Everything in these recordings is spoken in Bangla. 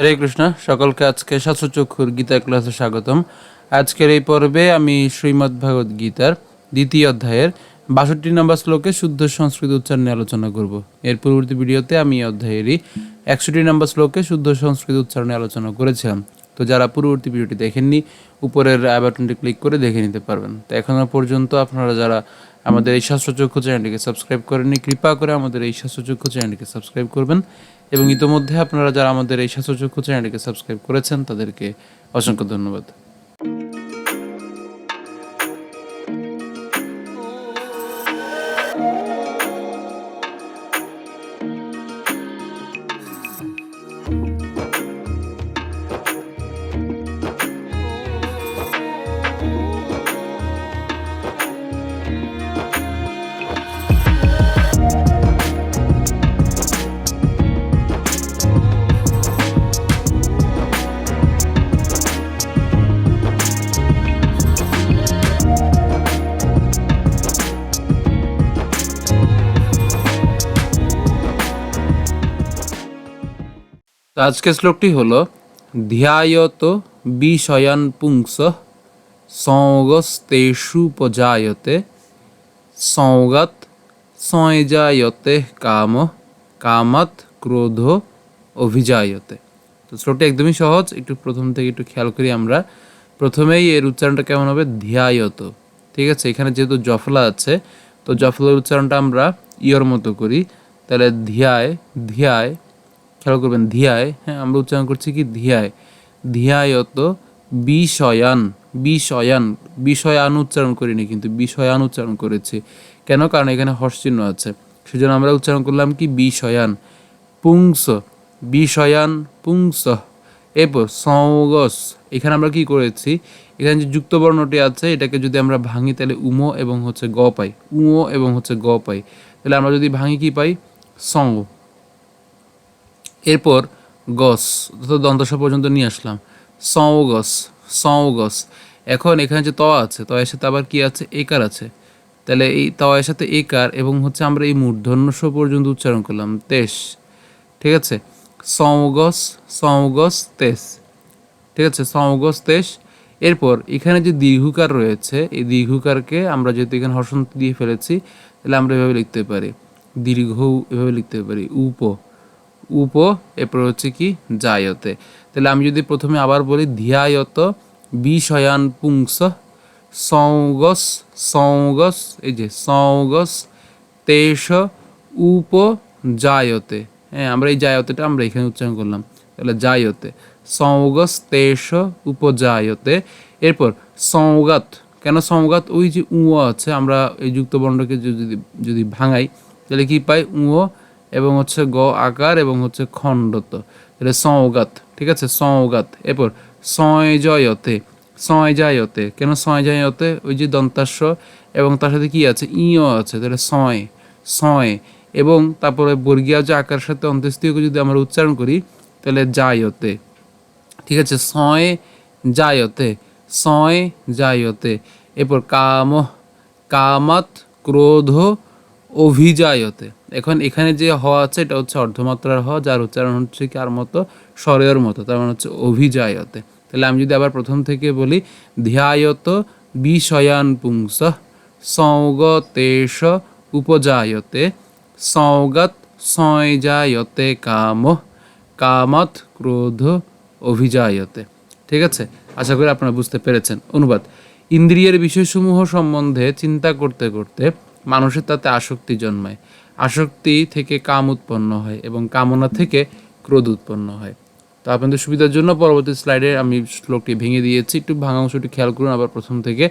হরে কৃষ্ণ, সকলকে আজকে সাতশো চক্ষুর গীতা ক্লাসে স্বাগতম। আজকের এই পর্বে আমি শ্রীমদ্ ভাগবত গীতার দ্বিতীয় অধ্যায়ের বাষট্টি নম্বর শ্লোকে শুদ্ধ সংস্কৃত উচ্চারণ আলোচনা করব। এর পূর্ববর্তী ভিডিওতে আমি এই অধ্যায়েরই একষট্টি নম্বর শ্লোকে শুদ্ধ সংস্কৃত উচ্চারণে আলোচনা করেছিলাম। তো যারা পূর্ববর্তী ভিডিওটি দেখেননি, উপরের আই বাটনটি ক্লিক করে দেখে নিতে পারবেন। তো এখনও পর্যন্ত আপনারা যারা আমাদের এই শাস্ত্রচক্ষু চ্যানেলটিকে সাবস্ক্রাইব করেননি, কৃপা করে আমাদের এই শাস্ত্রচক্ষু চ্যানেলটিকে সাবস্ক্রাইব করবেন। এবং ইতোমধ্যে আপনারা যারা আমাদের এই স্বাস্থ্যচক্ষু চ্যানেলটিকে সাবস্ক্রাইব করেছেন তাদেরকে অসংখ্য ধন্যবাদ। তো আজকের শ্লোকটি হলো, ধ্যায়ত বিষয়ান পুংস সংগস্তেষু পজায়তে সংগত সংজায়তে কাম কামাত ক্রোধ অভিজায়তে। তো শ্লোকটি একদমই সহজ, একটু প্রথম থেকে একটু খেয়াল করি আমরা। প্রথমেই এর উচ্চারণটা কেমন হবে? ধ্যায়ত। ঠিক আছে, এখানে যেহেতু জফলা আছে, তো জফলার উচ্চারণটা আমরা ইয়র মতো করি। তাহলে ধ্যায় ধ্যায় খেয়াল করবেন, ধিয়ায় হ্যাঁ আমরা উচ্চারণ করছি কি? ধিয়ায়। ধিয়ায়ত বিষয়ান বিষয়ান বিষয়ান উচ্চারণ করিনি কিন্তু বিষয়ান উচ্চারণ করেছি। কেন? কারণ এখানে হর্ষ চিহ্ন আছে। সেজন্য আমরা উচ্চারণ করলাম কি? বিষয়ান পুংস বিষয়ান পুংস। এরপর সৌগস এখানে আমরা কি করেছি? এখানে যে যুক্ত বর্ণটি আছে, এটাকে যদি আমরা ভাঙি, তাহলে উমো এবং হচ্ছে গ পাই। উমো এবং হচ্ছে গ পাই। তাহলে আমরা যদি ভাঙি কি পাই? সং এরপর গস, অর্থাৎ দন্তস পর্যন্ত নিয়ে আসলাম। সৌগস সৌগস এখন এখানে যে ত আছে, তয়ের সাথে আবার কি আছে? একার আছে। তাহলে এই তয়ের সাথে একার এবং হচ্ছে আমরা এই মূর্ধন্য স পর্যন্ত উচ্চারণ করলাম, তেস। ঠিক আছে? সৌগস সৌগস তেস। ঠিক আছে? সৌগস তেস। এরপর এখানে যে দীর্ঘকার রয়েছে, এই দীর্ঘকারকে আমরা যেহেতু এখানে হর্ষন্ত দিয়ে ফেলেছি, তাহলে আমরা এভাবে লিখতে পারি। দীর্ঘ এভাবে লিখতে পারি। উপ। উপ, এরপর হচ্ছে কি জায়তে। তাহলে আমি যদি প্রথমে আবার বলি ধ্যায়ত, বিষয়ান পুংস, সৌগস সৌগস, এই যে সৌগস, তেষ, উপ, জায়তে। হ্যাঁ আমরা এই জায়তেটা আমরা এখানে উচ্চারণ করলাম। তাহলে জায়তে, সৌগস, তেষ উপজায়তে এরপর সৌগাত, কেন সৌগাত? ওই যে উঁ আছে, আমরা এই যুক্ত বর্ণকে যদি যদি ভাঙাই, তাহলে কি পাই? উঁ এবং হচ্ছে গ আকার এবং হচ্ছে খণ্ডত। তাহলে সৌগাত ঠিক আছে? সৌগাত এরপর সয়জয়তে সয়জায়তে কেন সয়জায়তে ওই যে দন্তাস্য এবং তার সাথে কি আছে? ইও আছে। তাহলে সয় সয় এবং তারপরে বর্গীয় যে আকার সাথে অন্ত্যেষ্টীয়কে যদি আমরা উচ্চারণ করি, তাহলে জায়তে ঠিক আছে? সয় জায়তে সয় জায়তে এরপর কাম কামাত ক্রোধ, অভিজায়তে। এখন এখানে যে হ আছে, এটা হচ্ছে অর্ধমাত্রার হ যার উচ্চারণ হচ্ছে কার মতো স্বরের মতো, তার মানে হচ্ছে অভিজায়তে। তাহলে আমি যদি আবার প্রথম থেকে বলি, ধ্যায়ত বিষয়ান পুংস, সৌগতেশ উপজায়তে, সৌগত সয়জায়তে কাম, কামত ক্রোধ অভিজায়তে। ঠিক আছে? আশা করি আপনারা বুঝতে পেরেছেন। অনুবাদ। ইন্দ্রিয়ের বিষয়সমূহ সম্বন্ধে চিন্তা করতে করতে মানুষের তাতে আসক্তি জন্মায়। আসক্তি থেকে কাম উৎপন্ন হয় এবং কামনা থেকে ক্রোধ উৎপন্ন হয়। তো আপনাদের সুবিধার জন্য পরবর্তী স্লাইডে আমি শ্লোকটি ভেঙে দিয়েছি। একটু ভাঙা অংশটি খেয়াল করুন, আবার প্রথম থেকে।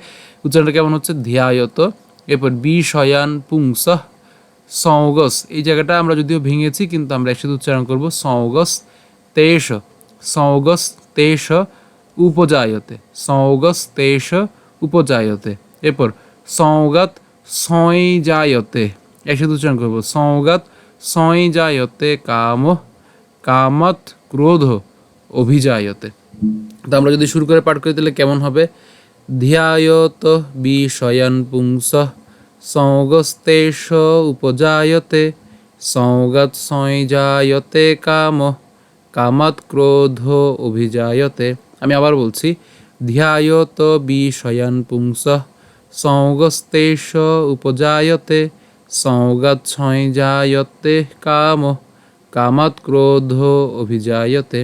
উচ্চারণটা কেমন হচ্ছে? ধ্যায়ত। এরপর বিষয়ান পুংস সৌগস এই জায়গাটা আমরা যদিও ভেঙেছি, কিন্তু আমরা একসাথে উচ্চারণ করব সৌগস তেষ। সৌগস তেষ উপজায়তে। সৌগস তেষ উপজায়তে। এরপর সৌগত সয় জায়তে একসাথে উচ্চারণ করব। সৌগাত সয় জায়তে কাম, কামাত ক্রোধ অভিজায়তে। তো আমরা যদি শুরু করে পাঠ করি, তাহলে কেমন হবে? ধ্যায়ত বিষয়ান পুংস সৌগস্তেষ উপজায়তে। সৌগত জায়তে কাম, কামাত ক্রোধ অভিজায়তে। আমি আবার বলছি, ধ্যায়ত বিষয়ান পুংস সৌগস্তেষ উপজায়তে। সৌগাচ্ছয় জায়তে কাম, কামাত ক্রোধ অভিজায়তে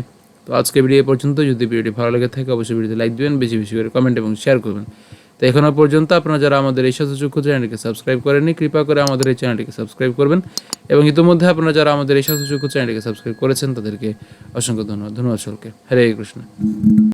তো আজকে ভিডিও পর্যন্ত যদি ভিডিওটি ভালো লেগে থাকে, অবশ্যই ভিডিওতে লাইক দিবেন, বেশি বেশি করে কমেন্ট এবং শেয়ার করবেন। তো এখনও পর্যন্ত আপনারা যারা আমাদের এই চক্ষু চ্যানেলটিকে সাবস্ক্রাইব করেননি, কৃপা করে আমাদের এই চ্যানেলটিকে সাবস্ক্রাইব করবেন। এবং ইতিমধ্যে আপনারা যারা আমাদের এই চক্ষু চ্যানেলটিকে সাবস্ক্রাইব করেছেন, তাদেরকে অসংখ্য ধন্যবাদ। ধন্যবাদ সকলকে। হরে কৃষ্ণ।